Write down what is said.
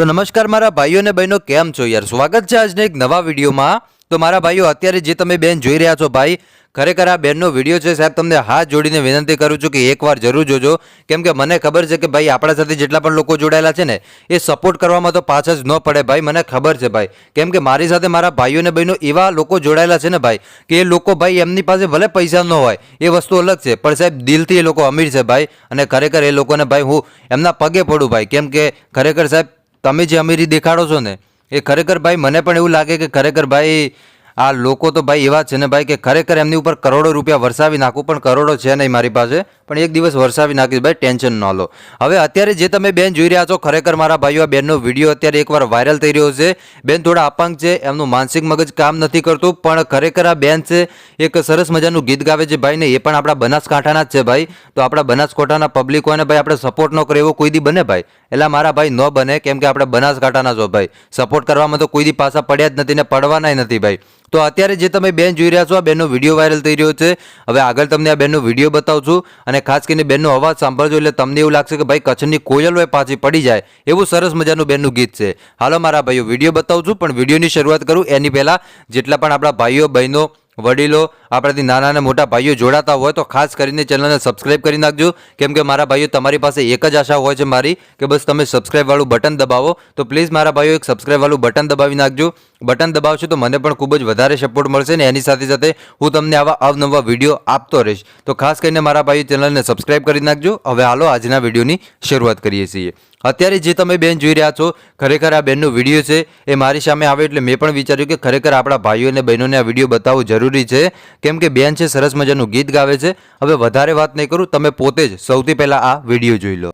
તો નમસ્કાર મારા ભાઈઓ અને બહેનો, કેમ છો યાર? સ્વાગત છે આજના એક નવા વિડીયોમાં. તો મારા ભાઈઓ, અત્યારે જે તમે બેન જોઈ રહ્યા છો ભાઈ, ખરેખર આ બેનનો વીડિયો છે. સાહેબ, તમને હાથ જોડીને વિનંતી કરું છું કે એકવાર જરૂર જોજો. કેમ કે મને ખબર છે કે ભાઈ, આપણા સાથે જેટલા પણ લોકો જોડાયેલા છે ને, એ સપોર્ટ કરવામાં તો પાછા જ ન પડે ભાઈ, મને ખબર છે ભાઈ. કેમ કે મારી સાથે મારા ભાઈઓ અને બહેનો એવા લોકો જોડાયેલા છે ને ભાઈ, કે એ લોકો ભાઈ એમની પાસે ભલે પૈસા ન હોય, એ વસ્તુ અલગ છે. પણ સાહેબ, દિલથી એ લોકો અમીર છે ભાઈ, અને ખરેખર એ લોકોને ભાઈ હું એમના પગે પડું ભાઈ. કેમ કે ખરેખર સાહેબ તમે જે અમીરી દેખાડો છો ને, એ ખરેખર ભાઈ મને પણ એવું લાગે કે ખરેખર ભાઈ આ લોકો તો ભાઈ એવા છે ને ભાઈ કે ખરેખર એમની ઉપર કરોડો રૂપિયા વરસાવી નાખું, પણ કરોડો છે નહીં મારી પાસે. પણ એક દિવસ વરસાવી નાખીશ, ભાઈ ટેન્શન ન લો. હવે અત્યારે જે તમે બેન જોઈ રહ્યા છો, ખરેખર મારા ભાઈઓ, આ બેનનો વીડિયો અત્યારે એકવાર વાયરલ થઈ રહ્યો છે. બેન થોડા અપંગ છે, એમનું માનસિક મગજ કામ નથી કરતું, પણ ખરેખર આ બેન છે, એક સરસ મજાનું ગીત ગાવે છે ભાઈને, એ પણ આપણા બનાસકાંઠાના જ છે ભાઈ. તો આપણા બનાસકાંઠાના પબ્લિક હોય ને ભાઈ, આપણે સપોર્ટ ન કરે એવો કોઈ દી બને ભાઈ. એટલે મારા ભાઈ ન બને, કેમ કે આપણે બનાસકાંઠાના છો ભાઈ. સપોર્ટ કરવામાં તો કોઈ દી પાછા પડ્યા જ નથી ને પડવાના નથી ભાઈ. તો અત્યારે જે તમે બેન જોઈ રહ્યા છો, આ બેનનો વીડિયો વાયરલ થઈ રહ્યો છે. હવે આગળ તમને આ બેનનો વીડિયો બતાવું છું અને ખાસ કરીને બેનનો અવાજ સાંભળજો એટલે તમને એવું લાગશે કે ભાઈ કચ્છની કોયલ હોય, પાછી પડી જાય. એવું સરસ મજાનું બેનનું ગીત છે. હાલો, મારા ભાઈઓ, વીડિયો બતાવું છું પણ વિડીયોની શરૂઆત કરું એની પહેલાં જેટલા પણ આપણા ભાઈઓ, બહેનો, વડીલો આપણાથી નાના અને મોટા ભાઈઓ જોડાતા હોય તો ખાસ કરીને ચેનલને સબસ્ક્રાઈબ કરી નાખજો. કેમ કે મારા ભાઈઓ તમારી પાસે એક જ આશા હોય છે મારી કે બસ તમે સબસ્ક્રાઈબવાળું બટન દબાવો. તો પ્લીઝ મારા ભાઈઓ એક સબસ્ક્રાઈબવાળું બટન દબાવી નાખજો. બટન દબાવશો તો મને પણ ખૂબ જ વધારે સપોર્ટ મળશે ને એની સાથે સાથે હું તમને આવા અવનવા વીડિયો આપતો રહીશ. તો ખાસ કરીને મારા ભાઈઓ ચેનલને સબસ્ક્રાઈબ કરી નાખજો. હવે હાલો આજના વિડીયોની શરૂઆત કરીએ છીએ. અત્યારે જે તમે બેન જોઈ રહ્યા છો, ખરેખર આ બેનનો વીડિયો છે. એ મારી સામે આવે એટલે મેં પણ વિચાર્યું કે ખરેખર આપણા ભાઈઓ અને બહેનોને આ વીડિયો બતાવવો જરૂરી છે. કેમ કે બેન છે, સરસ મજાનું ગીત ગાવે છે. હવે વધારે વાત નહીં કરું, તમે પોતે જ સૌથી પહેલાં આ વીડિયો જોઈ લો.